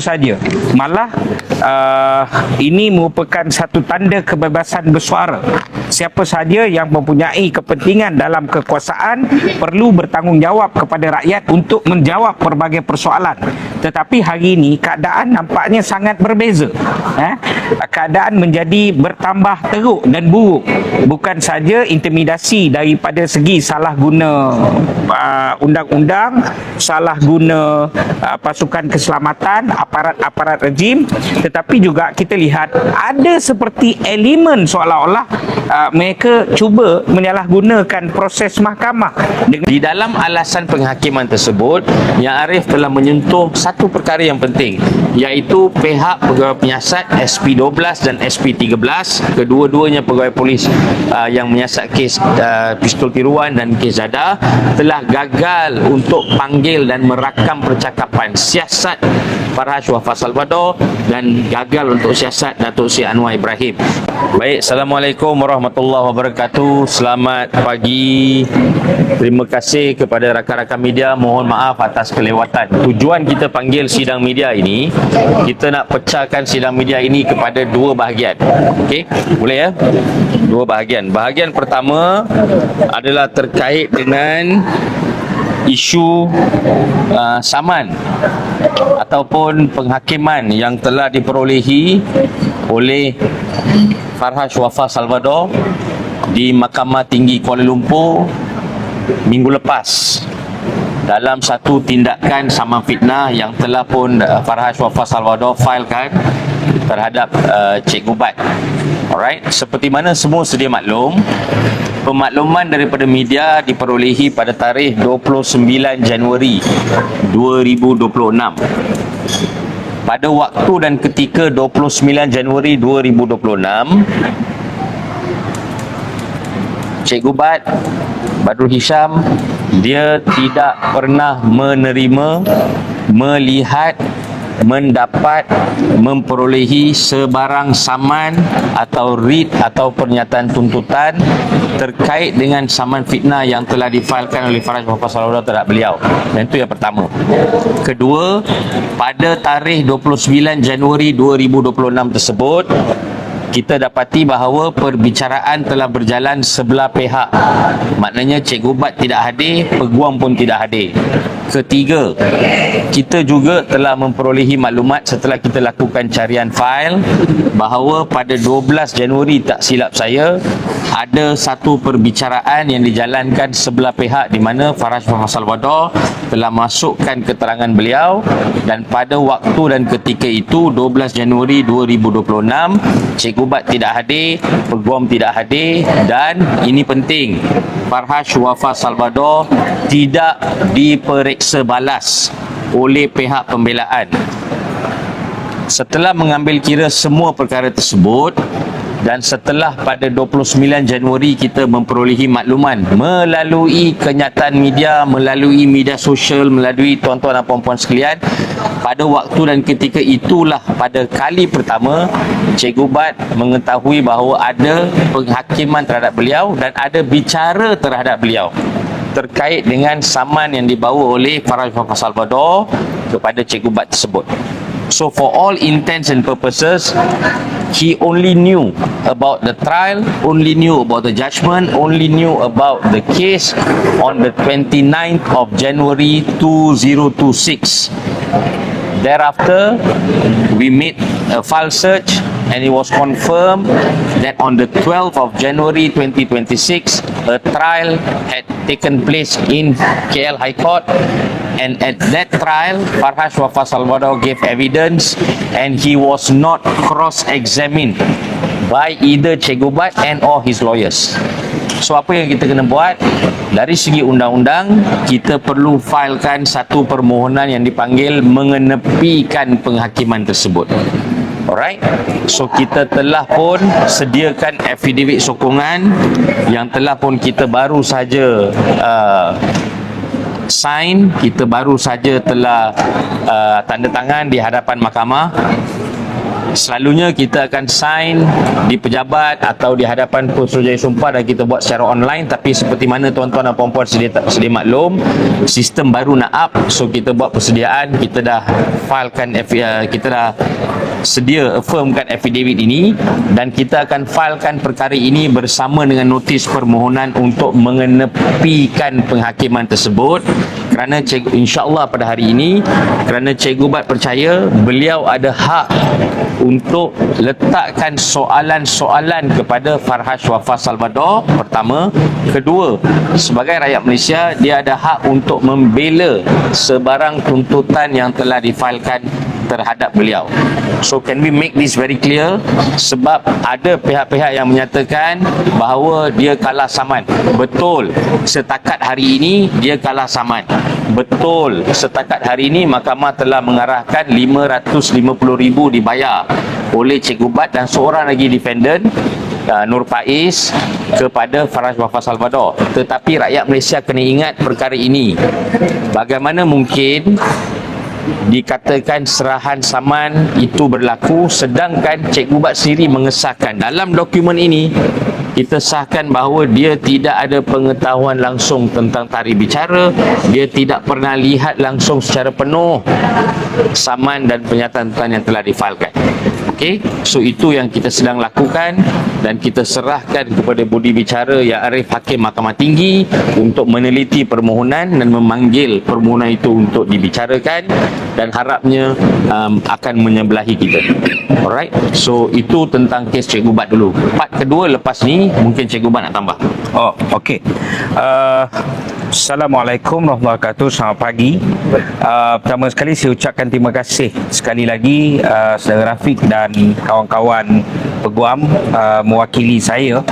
saja. Malah uh, ini merupakan satu tanda kebebasan bersuara. Siapa saja yang mempunyai kepentingan dalam kekuasaan perlu bertanggungjawab kepada rakyat untuk menjawab pelbagai persoalan tetapi hari ini keadaan nampaknya sangat berbeza eh? keadaan menjadi bertambah teruk dan buruk bukan saja intimidasi daripada segi salah guna uh, undang-undang salah guna uh, pasukan keselamatan aparat-aparat rejim tetapi juga kita lihat ada seperti elemen seolah-olah uh, mereka cuba menyalahgunakan proses mahkamah di dalam alasan penghakiman tersebut yang Arif telah menyentuh satu perkara yang penting iaitu pihak pegawai penyiasat SP12 dan SP13 kedua-duanya pegawai polis uh, yang menyiasat kes uh, pistol tiruan dan kes Zada telah gagal untuk panggil dan merakam percakapan siasat Farhaj Wafat Salvador dan gagal untuk siasat Datuk Sri Anwar Ibrahim. Baik, Assalamualaikum warahmatullahi wabarakatuh. Selamat pagi. Terima kasih kepada rakan-rakan media. Mohon maaf atas kelewatan. Tujuan kita panggil sidang media ini, kita nak pecahkan sidang media ini kepada dua bahagian. Okey, boleh ya? Dua bahagian. Bahagian pertama adalah terkait dengan isu uh, saman ataupun penghakiman yang telah diperolehi oleh Farhaj Wafa Salvador di Mahkamah Tinggi Kuala Lumpur minggu lepas dalam satu tindakan saman fitnah yang telah pun uh, Farhaj Wafa Salvador filekan terhadap uh, Cik Gubat. Alright, seperti mana semua sedia maklum, pemakluman daripada media diperolehi pada tarikh 29 Januari 2026 pada waktu dan ketika 29 Januari 2026 Cik Gubat Badrul Hisham dia tidak pernah menerima melihat mendapat memperolehi sebarang saman atau read atau pernyataan tuntutan terkait dengan saman fitnah yang telah difailkan oleh Faraj Muhammad Salawudah terhadap beliau. Dan itu yang pertama. Kedua pada tarikh 29 Januari 2026 tersebut kita dapati bahawa perbicaraan telah berjalan sebelah pihak. Maknanya Cik Gubat tidak hadir peguam pun tidak hadir. Ketiga kita juga telah memperolehi maklumat setelah kita lakukan carian fail bahawa pada 12 Januari tak silap saya ada satu perbicaraan yang dijalankan sebelah pihak di mana Faraj Muhammad Salvador telah masukkan keterangan beliau dan pada waktu dan ketika itu 12 Januari 2026 Cik Gubat tidak hadir, peguam tidak hadir dan ini penting Farhaj Wafa Salvador tidak diperiksa balas oleh pihak pembelaan. Setelah mengambil kira semua perkara tersebut, dan setelah pada 29 Januari kita memperolehi makluman melalui kenyataan media, melalui media sosial, melalui tuan-tuan dan puan-puan sekalian pada waktu dan ketika itulah pada kali pertama Cik Gubat mengetahui bahawa ada penghakiman terhadap beliau dan ada bicara terhadap beliau terkait dengan saman yang dibawa oleh Faraj Muhammad Salvador kepada Cik Gubat tersebut. So for all intents and purposes, he only knew about the trial, only knew about the judgment, only knew about the case on the 29th of January 2026. Thereafter, we made a file search and it was confirmed that on the 12th of January 2026, a trial had taken place in KL High Court and at that trial, Farhaj Wafa Salvador gave evidence and he was not cross-examined by either Che Gubat and or his lawyers. So apa yang kita kena buat dari segi undang-undang kita perlu filekan satu permohonan yang dipanggil mengenepikan penghakiman tersebut. Alright. So kita telah pun sediakan affidavit sokongan yang telah pun kita baru saja uh, sign, kita baru saja telah uh, tanda tangan di hadapan mahkamah selalunya kita akan sign di pejabat atau di hadapan Putrajaya Sumpah dan kita buat secara online. Tapi seperti mana tuan-tuan dan puan-puan sedia, sedia maklum sistem baru nak up. So kita buat persediaan. Kita dah filekan uh, kita dah sedia affirmkan affidavit ini. Dan kita akan filekan perkara ini bersama dengan notis permohonan untuk mengenepikan penghakiman tersebut kerana cikgu insyaallah pada hari ini kerana cikgu Bat percaya beliau ada hak untuk letakkan soalan-soalan kepada Farhash Wafa Salvador pertama. Kedua sebagai rakyat Malaysia dia ada hak untuk membela sebarang tuntutan yang telah difailkan terhadap beliau. So can we make this very clear? Sebab ada pihak-pihak yang menyatakan bahawa dia kalah saman. Betul. Setakat hari ini dia kalah saman. Betul. Setakat hari ini mahkamah telah mengarahkan 550,000 dibayar oleh Cikgu Bat dan seorang lagi defendant uh, Nur Faiz kepada Faraj Wafa Salvador. Tetapi rakyat Malaysia kena ingat perkara ini. Bagaimana mungkin dikatakan serahan saman itu berlaku sedangkan Cikgu Bat sendiri mengesahkan dalam dokumen ini kita sahkan bahawa dia tidak ada pengetahuan langsung tentang tarikh bicara. Dia tidak pernah lihat langsung secara penuh saman dan pernyataan yang telah difalkan. Okey, so itu yang kita sedang lakukan dan kita serahkan kepada budi bicara yang Arif Hakim Mahkamah Tinggi untuk meneliti permohonan dan memanggil permohonan itu untuk dibicarakan dan harapnya um, akan menyebelahi kita. Alright, so itu tentang kes Cikgu Bat dulu. Part kedua lepas ni mungkin Cikgu Bat nak tambah. Oh, okey. Uh, Assalamualaikum warahmatullahi wabarakatuh. Selamat pagi. Uh, pertama sekali saya ucapkan terima kasih sekali lagi uh, saudara Rafiq dan kawan-kawan peguam uh, mewakili saya.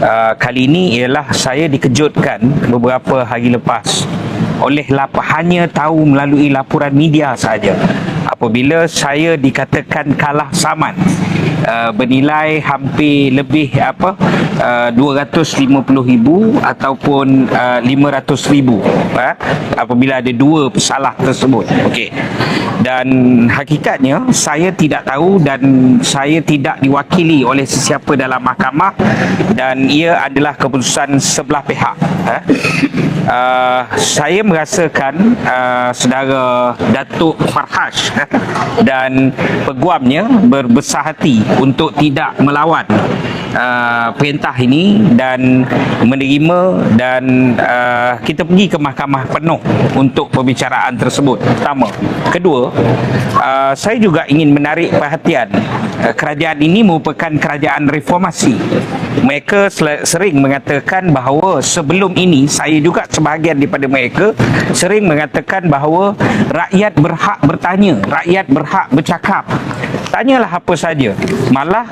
Uh, kali ini ialah saya dikejutkan beberapa hari lepas oleh lap hanya tahu melalui laporan media saja. Apabila saya dikatakan kalah saman uh, bernilai hampir lebih apa uh, 250,000 ataupun uh, 500,000 uh, apabila ada dua pesalah tersebut. Okey. Dan hakikatnya saya tidak tahu dan saya tidak diwakili oleh sesiapa dalam mahkamah dan ia adalah keputusan sebelah pihak uh, uh, saya merasakan uh, saudara Datuk Farhash eh, dan peguamnya berbesar hati untuk tidak melawan uh, perintah ini dan menerima dan uh, kita pergi ke mahkamah penuh untuk perbicaraan tersebut. Pertama. Kedua uh, saya juga ingin menarik perhatian uh, kerajaan ini merupakan kerajaan reformasi. Mereka sering mengatakan bahawa sebelum ini saya juga sebahagian daripada mereka sering mengatakan bahawa rakyat berhak bertanya rakyat berhak bercakap tanyalah apa saja. Malah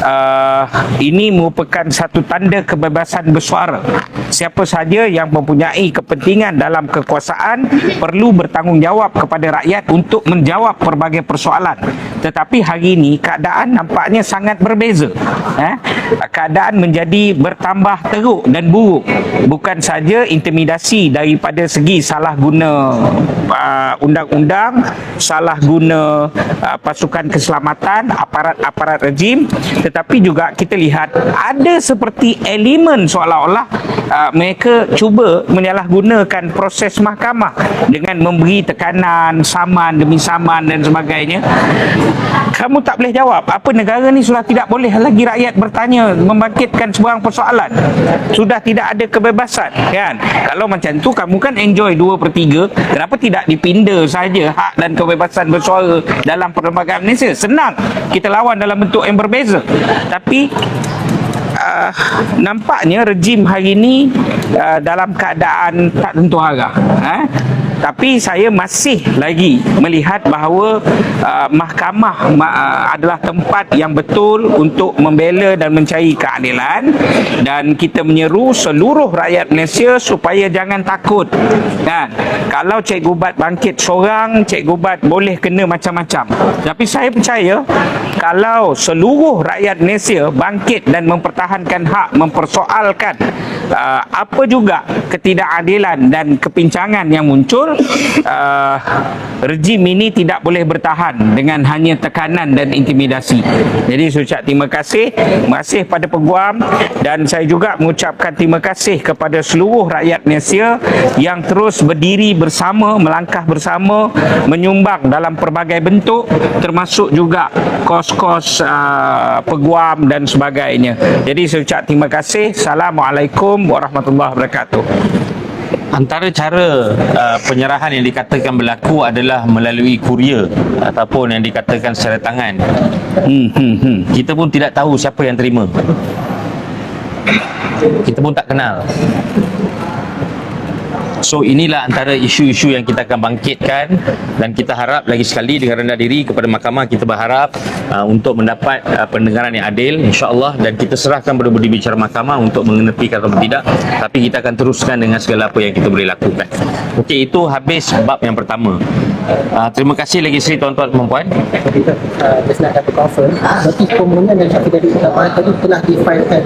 uh, ini merupakan satu tanda kebebasan bersuara. Siapa saja yang mempunyai kepentingan dalam kekuasaan perlu bertanggungjawab kepada rakyat untuk menjawab pelbagai persoalan. Tetapi hari ini keadaan nampaknya sangat berbeza. Eh? Keadaan menjadi bertambah teruk dan buruk. Bukan saja intimidasi daripada segi salah guna uh, undang-undang salah guna uh, pasukan keselamatan aparat-aparat rejim tetapi juga kita lihat ada seperti elemen seolah-olah uh, mereka cuba menyalahgunakan proses mahkamah dengan memberi tekanan saman demi saman dan sebagainya. Kamu tak boleh jawab. Apa negara ni sudah tidak boleh lagi rakyat bertanya membangkitkan sebarang persoalan. Sudah tidak ada kebebasan kan? Kalau macam tu kamu kan enjoy 2 per 3 kenapa tidak dipinda saja hak dan kebebasan bersuara dalam perlembagaan Malaysia? Senang. Kita lawan dalam bentuk yang berbeza. Tapi uh, nampaknya rejim hari ini uh, dalam keadaan tak tentu arah eh? Tapi saya masih lagi melihat bahawa uh, mahkamah uh, adalah tempat yang betul untuk membela dan mencari keadilan. Dan kita menyeru seluruh rakyat Malaysia supaya jangan takut. Kan kalau Cikgu Bat bangkit seorang Cikgu Bat boleh kena macam-macam. Tapi saya percaya kalau seluruh rakyat Malaysia bangkit dan mempertahankan hak mempersoalkan uh, apa juga ketidakadilan dan kepincangan yang muncul uh, rejim ini tidak boleh bertahan dengan hanya tekanan dan intimidasi. Jadi saya ucap terima kasih, kasih pada peguam dan saya juga mengucapkan terima kasih kepada seluruh rakyat Malaysia yang terus berdiri bersama, melangkah bersama, menyumbang dalam pelbagai bentuk termasuk juga kos-kos uh, peguam dan sebagainya. Jadi saya ucap terima kasih. Assalamualaikum warahmatullahi wabarakatuh. Antara cara uh, penyerahan yang dikatakan berlaku adalah melalui kurier ataupun yang dikatakan secara tangan. Hmm, hmm, hmm. Kita pun tidak tahu siapa yang terima. Kita pun tak kenal. So inilah antara isu-isu yang kita akan bangkitkan dan kita harap lagi sekali dengan rendah diri kepada mahkamah kita berharap uh, untuk mendapat uh, pendengaran yang adil insya-Allah dan kita serahkan kepada budi bicara mahkamah untuk mengenepikan atau tidak tapi kita akan teruskan dengan segala apa yang kita boleh lakukan. Okey itu habis bab yang pertama. Uh, terima kasih lagi sekali tuan-tuan dan puan-puan. kita uh, just nak dapat confirm berarti permohonan dan affidavit pertama tadi telah difailkan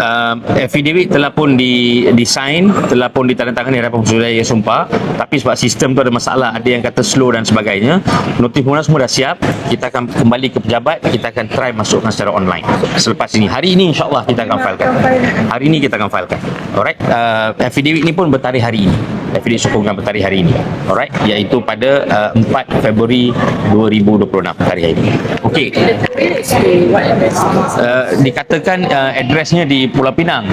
uh, affidavit telah pun di design, telah pun ditandatangani hadapan Suruhanjaya Sumpah, tapi sebab sistem tu ada masalah, ada yang kata slow dan sebagainya. Notis permohonan semua dah siap. Kita akan kembali ke pejabat, kita akan try masukkan secara online. Selepas ini, hari ini insya-Allah kita akan filekan. Hari ini kita akan filekan. Alright, uh, affidavit ni pun bertarikh hari ini. Affidavit sokongan bertarikh hari ini. Alright, iaitu pada uh, 4 Februari 2026 hari ini. Okey. Uh, dikatakan uh, addressnya di Pulau Pinang.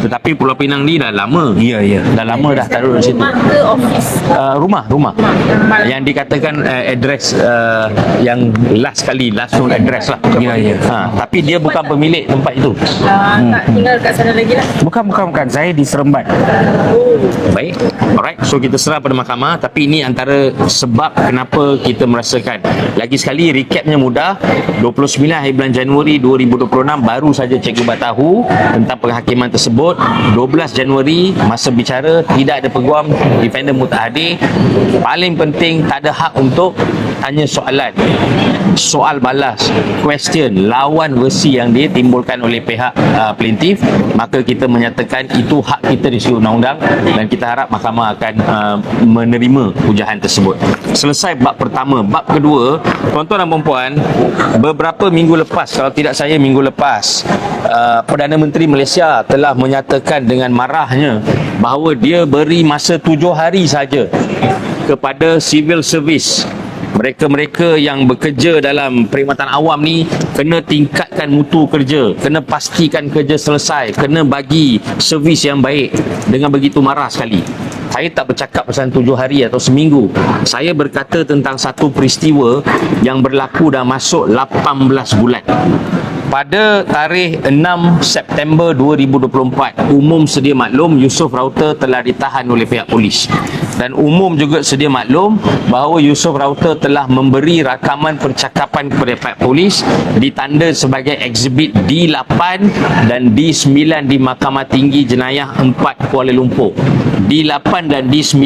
Tetapi Pulau Pinang ni dah lama. Ya, ya. Dah lama dah taruh di situ. Rumah ke office? Uh, rumah, rumah. Rumah. Yang dikatakan uh, address uh, yang last kali, last known address lah. Ya, ya. Ha, tapi dia bukan pemilik tempat itu. Uh, tak tinggal kat sana lagi lah. Bukan, bukan, bukan. Saya di Seremban. Baik. Alright. So kita serah pada mahkamah tapi ini antara sebab kenapa kita merasakan. Lagi sekali recapnya mudah. 29 hari bulan Januari 2026 baru saja Cikgu tahu tentang penghakiman tersebut. 12 Januari masa bicara tidak ada peguam defendant mutahadir. Paling penting tak ada hak untuk tanya soalan. Soal balas, question, lawan versi yang ditimbulkan oleh pihak uh, plaintiff, maka kita menyatakan itu hak kita di segi undang-undang dan kita harap mahkamah akan uh, menerima hujahan tersebut. Selesai bab pertama, bab kedua, tuan-tuan dan puan-puan, beberapa minggu lepas kalau tidak saya minggu lepas, uh, Perdana Menteri Malaysia telah menyatakan dengan marahnya bahawa dia beri masa tujuh hari saja kepada civil service. Mereka-mereka yang bekerja dalam perkhidmatan awam ni kena tingkatkan mutu kerja kena pastikan kerja selesai kena bagi servis yang baik. Dengan begitu marah sekali saya tak bercakap pasal tujuh hari atau seminggu. Saya berkata tentang satu peristiwa yang berlaku dah masuk 18 bulan. Pada tarikh 6 September 2024 umum sedia maklum Yusof Rauter telah ditahan oleh pihak polis. Dan umum juga sedia maklum bahawa Yusof Rauter telah memberi rakaman percakapan kepada pihak polis ditanda sebagai exhibit D8 dan D9 di Mahkamah Tinggi Jenayah 4 Kuala Lumpur. D8 dan D9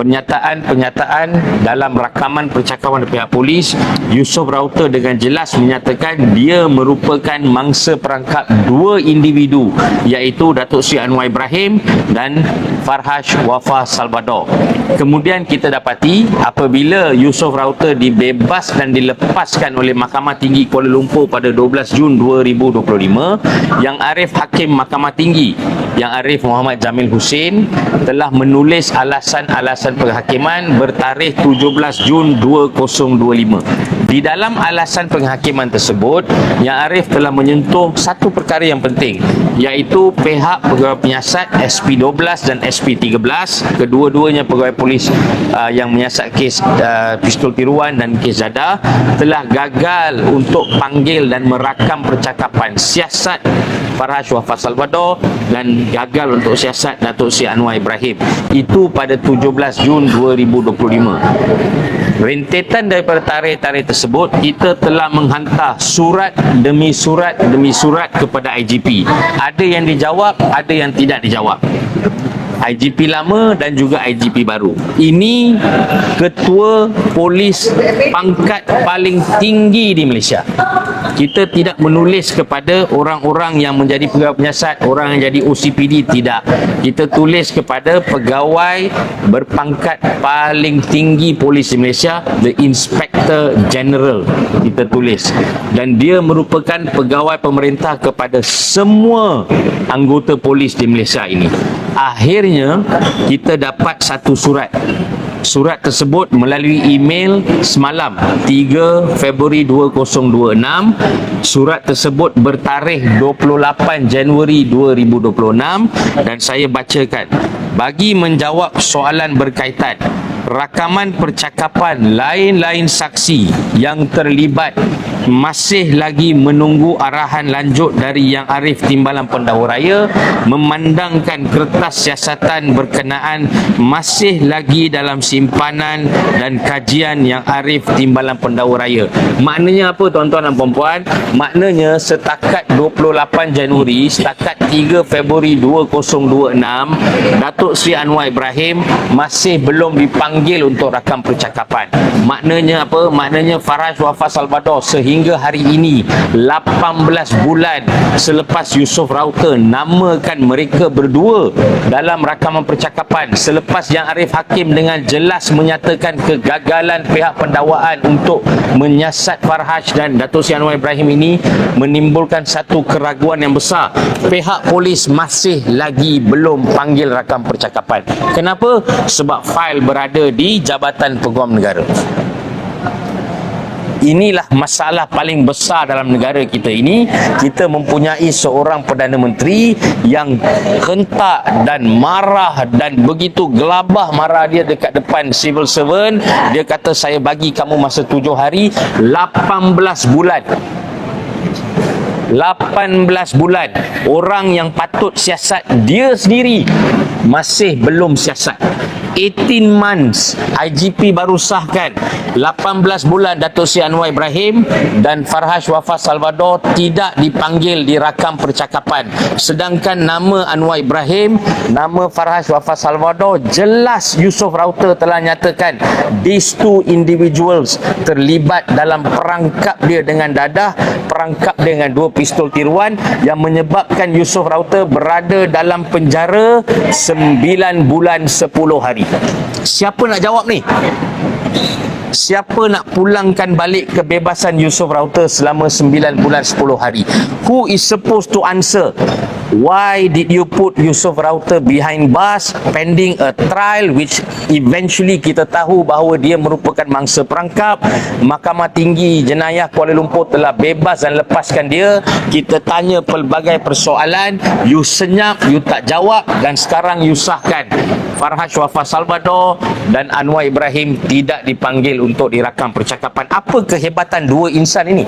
pernyataan-pernyataan dalam rakaman percakapan pihak polis Yusof Rauter dengan jelas menyatakan dia merupakan mangsa perangkap dua individu iaitu Datuk Sri Anwar Ibrahim dan Farhash Wafa Salvador. Kemudian kita dapati apabila Yusof Rauter dibebas dan dilepaskan oleh Mahkamah Tinggi Kuala Lumpur pada 12 Jun 2025 yang Arif Hakim Mahkamah Tinggi yang Arif Muhammad Jamil Hussein telah menulis alasan-alasan penghakiman bertarikh 17 Jun 2025. Di dalam alasan penghakiman tersebut, yang Arif telah menyentuh satu perkara yang penting iaitu pihak pegawai penyiasat SP12 dan SP13 kedua-duanya pegawai polis uh, yang menyiasat kes uh, pistol tiruan dan kes Zada telah gagal untuk panggil dan merakam percakapan siasat Farhash Wafat Salvador dan gagal untuk siasat Datuk Sri Anwar Ibrahim itu pada 17 Jun 2025 rentetan daripada tarikh-tarikh tersebut kita telah menghantar surat demi surat demi surat kepada IGP ada yang dijawab ada yang tidak dijawab IGP lama dan juga IGP baru. Ini ketua polis pangkat paling tinggi di Malaysia. Kita tidak menulis kepada orang-orang yang menjadi pegawai penyiasat, orang yang jadi OCPD tidak. Kita tulis kepada pegawai berpangkat paling tinggi polis di Malaysia, the Inspector General. Kita tulis dan dia merupakan pegawai pemerintah kepada semua anggota polis di Malaysia ini. Akhirnya kita dapat satu surat Surat tersebut melalui email semalam 3 Februari 2026 Surat tersebut bertarikh 28 Januari 2026 Dan saya bacakan Bagi menjawab soalan berkaitan Rakaman percakapan lain-lain saksi yang terlibat masih lagi menunggu arahan lanjut dari Yang Arif Timbalan Pendahulu Raya memandangkan kertas siasatan berkenaan masih lagi dalam simpanan dan kajian Yang Arif Timbalan Pendahulu Raya. Maknanya apa tuan-tuan dan puan-puan? Maknanya setakat 28 Januari, setakat 3 Februari 2026, Datuk Seri Anwar Ibrahim masih belum dipanggil untuk rakam percakapan. Maknanya apa? Maknanya Faraj Wafat Salvador sehingga hari ini 18 bulan selepas Yusof Rauter namakan mereka berdua dalam rakaman percakapan. Selepas Yang Arif Hakim dengan jelas menyatakan kegagalan pihak pendakwaan untuk menyiasat Farhaj dan Datuk Seri Anwar Ibrahim ini menimbulkan satu keraguan yang besar. Pihak polis masih lagi belum panggil rakam percakapan. Kenapa? sebab fail berada di Jabatan Peguam Negara inilah masalah paling besar dalam negara kita ini. Kita mempunyai seorang Perdana Menteri yang hentak dan marah dan begitu gelabah marah dia dekat depan civil servant. Dia kata saya bagi kamu masa tujuh hari 18 bulan. 18 bulan. Orang yang patut siasat dia sendiri masih belum siasat. 18 months IGP baru sahkan. 18 bulan Datuk Seri Anwar Ibrahim dan Farhaj Wafat Salvador tidak dipanggil di rakam percakapan. Sedangkan nama Anwar Ibrahim nama Farhaj Wafat Salvador jelas Yusof Rauter telah nyatakan these two individuals terlibat dalam perangkap dia dengan dadah perangkap dia dengan dua pistol tiruan yang menyebabkan Yusof Rauter berada dalam penjara 9 bulan 10 hari. Siapa nak jawab ni Siapa nak pulangkan balik kebebasan Yusof Rauter selama 9 bulan 10 hari? Who is supposed to answer? Why did you put Yusof Rauter behind bars pending a trial which eventually kita tahu bahawa dia merupakan mangsa perangkap Mahkamah Tinggi Jenayah Kuala Lumpur telah bebas dan lepaskan dia kita tanya pelbagai persoalan you senyap, you tak jawab dan sekarang you sahkan Farhaj Wafat Salvador dan Anwar Ibrahim tidak dipanggil untuk dirakam percakapan. Apa kehebatan dua insan ini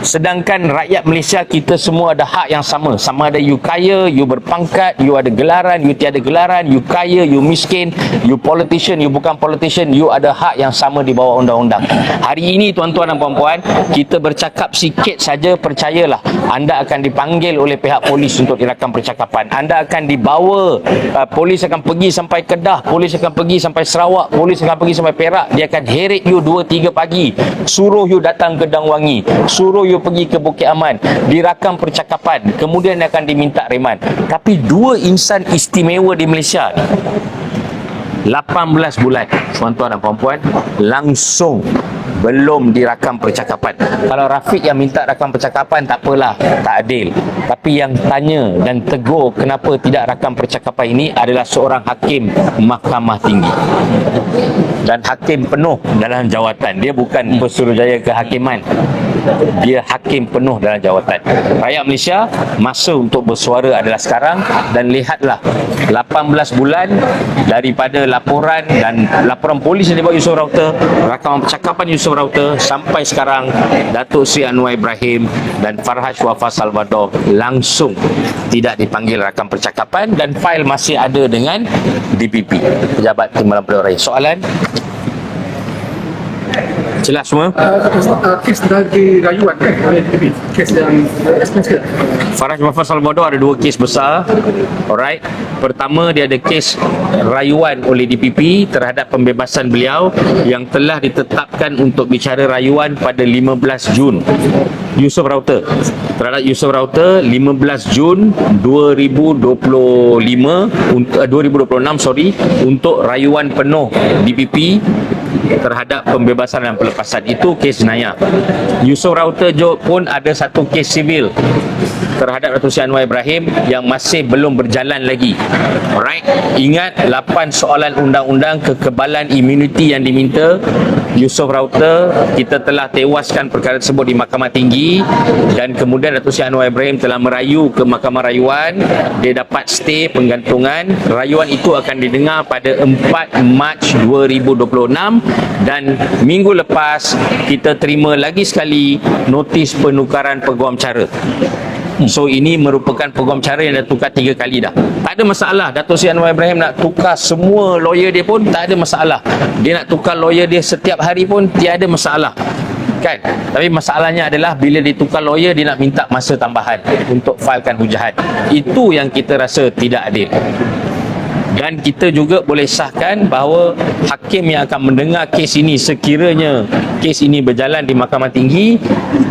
Sedangkan rakyat Malaysia kita semua ada hak yang sama. Sama ada you kaya, you berpangkat, you ada gelaran, you tiada gelaran, you kaya, you miskin, you politician, you bukan politician, you ada hak yang sama di bawah undang-undang. Hari ini tuan-tuan dan puan-puan, kita bercakap sikit saja percayalah anda akan dipanggil oleh pihak polis untuk dirakam percakapan. Anda akan dibawa, uh, polis akan pergi sampai Kedah, polis akan pergi sampai Sarawak, polis akan pergi sampai Perak. Dia akan heret you 2 3 pagi, suruh you datang ke Dangwangi, suruh you pergi ke Bukit Aman, dirakam percakapan, kemudian dia akan diminta reman. Tapi dua insan istimewa di Malaysia ni 18 bulan tuan-tuan dan puan-puan langsung belum dirakam percakapan. Kalau Rafiq yang minta rakam percakapan tak apalah tak adil. Tapi yang tanya dan tegur kenapa tidak rakam percakapan ini adalah seorang hakim mahkamah tinggi. Dan hakim penuh dalam jawatan. Dia bukan pesuruhjaya kehakiman. Dia hakim penuh dalam jawatan. Rakyat Malaysia masa untuk bersuara adalah sekarang dan lihatlah 18 bulan daripada laporan dan laporan polis yang dibuat Yusof Rauter rakaman percakapan Yusof Rauter sampai sekarang Datuk Seri Anwar Ibrahim dan Farhaj Wafat Salvador langsung tidak dipanggil rakam percakapan dan fail masih ada dengan DPP Pejabat Timbalan Raya soalan Jelas semua? Uh, kes dari rayuan kan kes yang Faraj Muhammad Salvador ada dua kes besar. Alright. Pertama dia ada kes rayuan oleh DPP terhadap pembebasan beliau yang telah ditetapkan untuk bicara rayuan pada 15 Jun. Yusof Rauter. Terhadap Yusof Rauter 15 Jun 2025 untuk uh, 2026 sorry untuk rayuan penuh DPP terhadap pembebasan dan pelepasan itu kes jenayah. Yusof Rauter Jo pun ada satu kes sivil terhadap Datuk Seri Anwar Ibrahim yang masih belum berjalan lagi. Alright. Ingat 8 soalan undang-undang kekebalan imuniti yang diminta. Yusof Rauter kita telah tewaskan perkara tersebut di Mahkamah Tinggi. Dan kemudian Datuk Seri Anwar Ibrahim telah merayu ke Mahkamah Rayuan. Dia dapat stay penggantungan. Rayuan itu akan didengar pada 4 Mac 2026 dan minggu lepas kita terima lagi sekali notis penukaran peguam cara So ini merupakan peguam cara yang dah tukar tiga kali dah. Tak ada masalah. Datuk Seri Anwar Ibrahim nak tukar semua lawyer dia pun tak ada masalah. Dia nak tukar lawyer dia setiap hari pun tiada masalah. Kan? Tapi masalahnya adalah bila ditukar lawyer dia nak minta masa tambahan untuk filekan hujahat. Itu yang kita rasa tidak adil dan kita juga boleh sahkan bahawa hakim yang akan mendengar kes ini sekiranya kes ini berjalan di mahkamah tinggi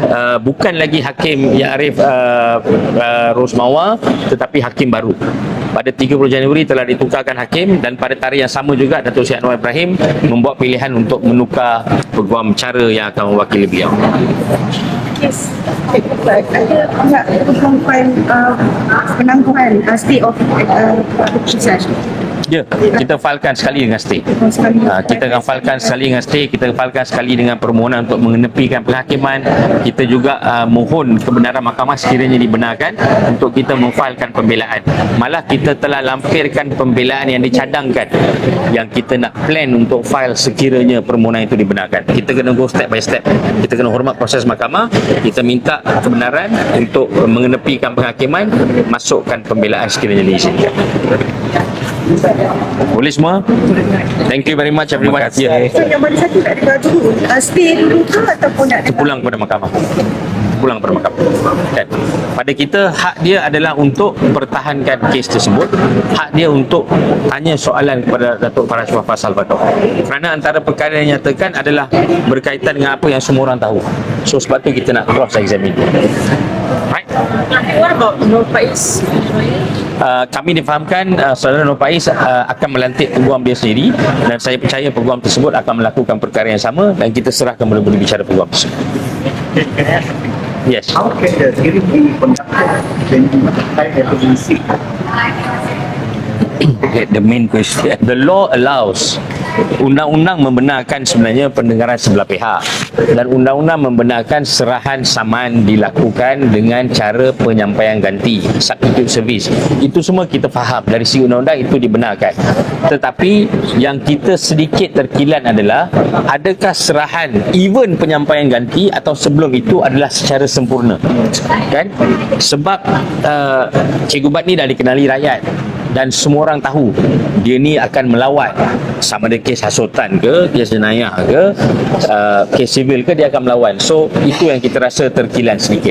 uh, bukan lagi hakim yang Arif uh, uh, Rosmawa tetapi hakim baru. Pada 30 Januari telah ditukarkan hakim dan pada tarikh yang sama juga Datuk Seri Anwar Ibrahim membuat pilihan untuk menukar peguam cara yang akan mewakili beliau Ada pihak uh, penangguhan uh, stay of uh, keputusan. Ya, kita filekan sekali dengan stay. Sekali. Ha, kita akan filekan sekali dengan stay, kita filekan sekali dengan permohonan untuk mengenepikan penghakiman. Kita juga uh, mohon kebenaran mahkamah sekiranya dibenarkan untuk kita memfilekan pembelaan. Malah kita telah lampirkan pembelaan yang dicadangkan yang kita nak plan untuk file sekiranya permohonan itu dibenarkan. Kita kena go step by step. Kita kena hormat proses mahkamah. Kita minta kebenaran untuk mengenepikan penghakiman, masukkan pembelaan sekiranya diizinkan. Boleh semua? Thank you very much everyone. Terima kasih. Ya. So yang mana satu dengar dulu uh, stay dulu ke ataupun nak dengar? pulang kepada mahkamah pulang kepada mahkamah kan? Pada kita hak dia adalah untuk pertahankan kes tersebut. Hak dia untuk tanya soalan kepada Datuk Faraj Wafah Salvador kerana antara perkara yang nyatakan adalah berkaitan dengan apa yang semua orang tahu. So sebab tu kita nak cross examine. Right? What about Nur Faiz? Uh, kami difahamkan uh, saudara Nur Faiz uh, akan melantik peguam dia sendiri dan saya percaya peguam tersebut akan melakukan perkara yang sama dan kita serahkan mula-mula bicara peguam tersebut. Yes. How can the hearing be conducted when the time has Okay, the main question. The law allows undang-undang membenarkan sebenarnya pendengaran sebelah pihak dan undang-undang membenarkan serahan saman dilakukan dengan cara penyampaian ganti substitute service. Itu semua kita faham. Dari segi undang-undang itu dibenarkan. Tetapi yang kita sedikit terkilan adalah adakah serahan even penyampaian ganti atau sebelum itu adalah secara sempurna? Kan? Sebab uh, Cikgu Bat ni dah dikenali rakyat dan semua orang tahu dia ni akan melawat. Sama ada kes hasutan ke kes jenayah ke uh, kes sivil ke dia akan melawan so itu yang kita rasa terkilan sedikit